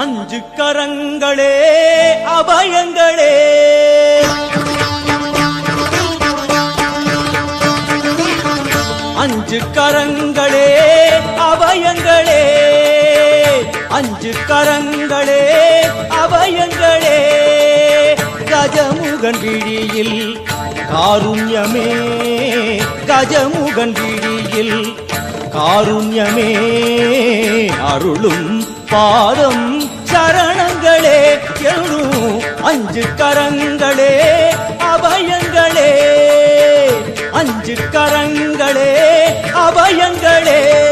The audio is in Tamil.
அஞ்சு கரங்களே அபயங்களே. அஞ்சு கரங்களே அபயங்களே. அஞ்சு கரங்களே அபயங்களே. கஜமுகன் விழியில் காருண்யமே. கஜமுகன் விழியில் காருண்யமே. அருளும் பாதம் கரங்களே எழும் அஞ்சு கரங்களே அபயங்களே. அஞ்சு கரங்களே அபயங்களே.